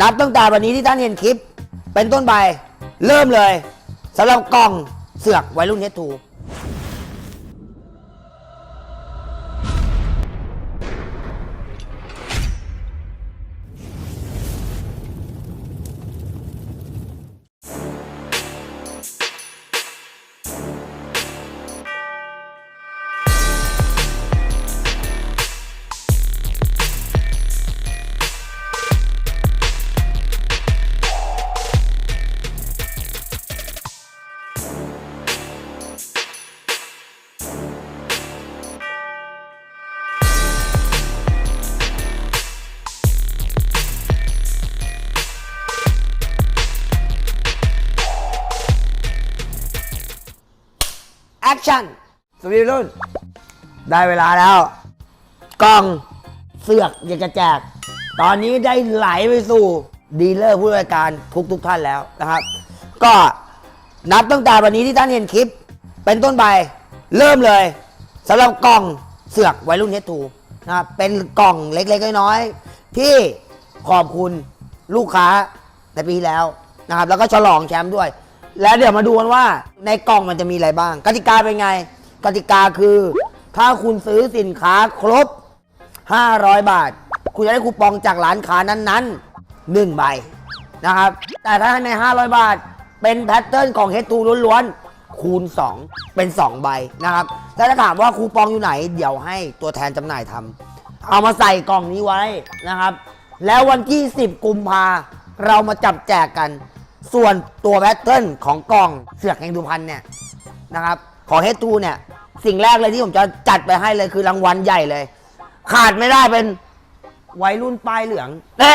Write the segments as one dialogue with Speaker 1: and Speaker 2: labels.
Speaker 1: นับตั้งแต่วันนี้ที่ท่านเห็นคลิป เป็นต้นไปเริ่มเลยสำหรับกล่องเสือกวัยรุ่นเฮดทู แอคชั่นสวีรุ่น ได้เวลาแล้ว กล่องเสือกอยากจะแจก ตอนนี้ได้ไหลไปสู่ดีลเลอร์ผู้บริการทุกทุกท่านแล้วนะครับ ก็นับตั้งแต่วันนี้ที่ท่านเห็นคลิป เป็นต้นไปเริ่มเลยสำหรับกล่องเสือกวัยรุ่นเฮดทูนะครับเป็นกล่องเล็กๆน้อยๆที่ขอบคุณลูกค้าในปีแล้วนะครับ แล้วก็ฉลองแชมป์ด้วย แล้วเดี๋ยวมาดูกันว่าในกล่องมันจะมีอะไรบ้าง กติกาเป็นไง กติกาคือ ถ้าคุณซื้อสินค้าครบ 500 บาท คุณจะได้คูปองจากร้านค้านั้นๆ1ใบนะครับ แต่ถ้าใน 500 บาทเป็นแพทเทิร์นของเฮดทูล้วนๆ คูณ 2 เป็น 2 ใบนะครับถ้าจะถามว่าคูปองอยู่ไหน เดี๋ยวให้ตัวแทนจำหน่ายทำเอามาใส่กล่องนี้ไว้นะครับ แล้ววันที่ 10 กุมภาเรามาจับแจกกัน ส่วนตัวแพทเทิร์นของกล่องเสือกแห่งดุพันเนี่ยนะครับของเฮตูเนี่ย สิ่งแรกเลยที่ผมจะจัดไปให้เลยคือรางวัลใหญ่เลย ขาดไม่ได้เป็นวัยรุ่นป้ายเหลืองเน่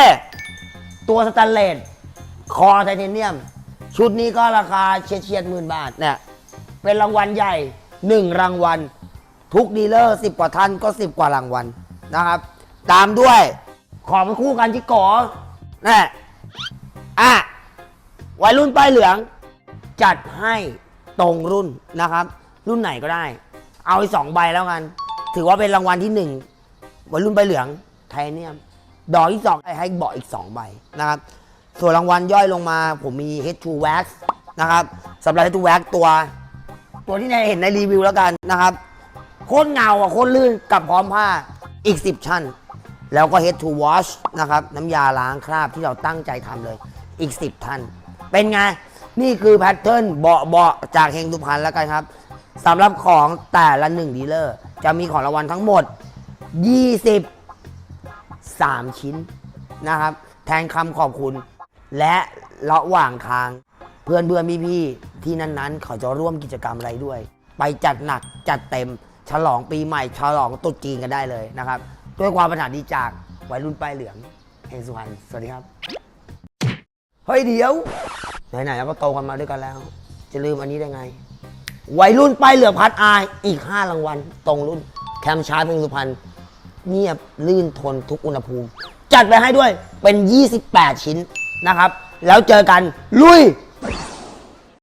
Speaker 1: ตัวสแตนเลสคอไทเทเนียม ชุดนี้ก็ราคาเฉียดเฉียดหมื่นบาทเนี่ยเป็นรางวัลใหญ่หนึ่งรางวัล ทุกดีลเลอร์สิบกว่าท่านก็สิบกว่ารางวัลนะครับ ตามด้วยของมันคู่กันที่ก่อนี่อะ วัยรุ่นป้ายเหลือง จัดให้ตรงรุ่นนะครับ รุ่นไหนก็ได้ เอาอีกสองใบแล้วกัน ถือว่าเป็นรางวัลที่หนึ่งวัยรุ่นป้ายเหลืองไทเนียม ดอกที่สองให้เบาะอีกสองใบนะครับ ส่วนรางวัลย่อยลงมาผมมี H2 Wax นะครับสำหรับ H2 Wax ตัว ตัวที่ในเห็นในรีวิวแล้วกันนะครับโคตรเงาอะโคตรลื่นกับพร้อมผ้าอีก 10 ชั้น แล้วก็ Head to Wash นะครับ น้ำยาล้างคราบที่เราตั้งใจทำเลยอีก 10 ท่าน เป็นไง นี่คือแพทเทิร์นเบาะเบาจากเฮงทุพันแล้วกันครับสำหรับของแต่ละหนึ่งดีลเลอร์ จะมีของรางวัลทั้งหมด 20 3 ชิ้นนะครับ แทนคำขอบคุณ และระหว่างทาง เพื่อนเพื่อนพี่พี่ๆที่นั้นๆ เขาจะร่วมกิจกรรมอะไรด้วย ไปจัดหนักจัดเต็ม ฉลองปีใหม่ ฉลองตรุษจีนกันได้เลยนะครับ ด้วยความประทับดีจากวัยรุ่นป้ายเหลืองแห่งสุพรรณสวัสดีครับ เฮ้ยเดี๋ยว ไหนๆเราก็โตกันมาด้วยกันแล้ว จะลืมอันนี้ได้ไง วัยรุ่นป้ายเหลือพัดอายอีก 5 รางวัลตรงรุ่น แคมชาร์จเพลงสุพรรณเงียบลื่นทนทุกอุณหภูมิ จัดไปให้ด้วยเป็น 28 ชิ้นนะครับ แล้วเจอกันลุย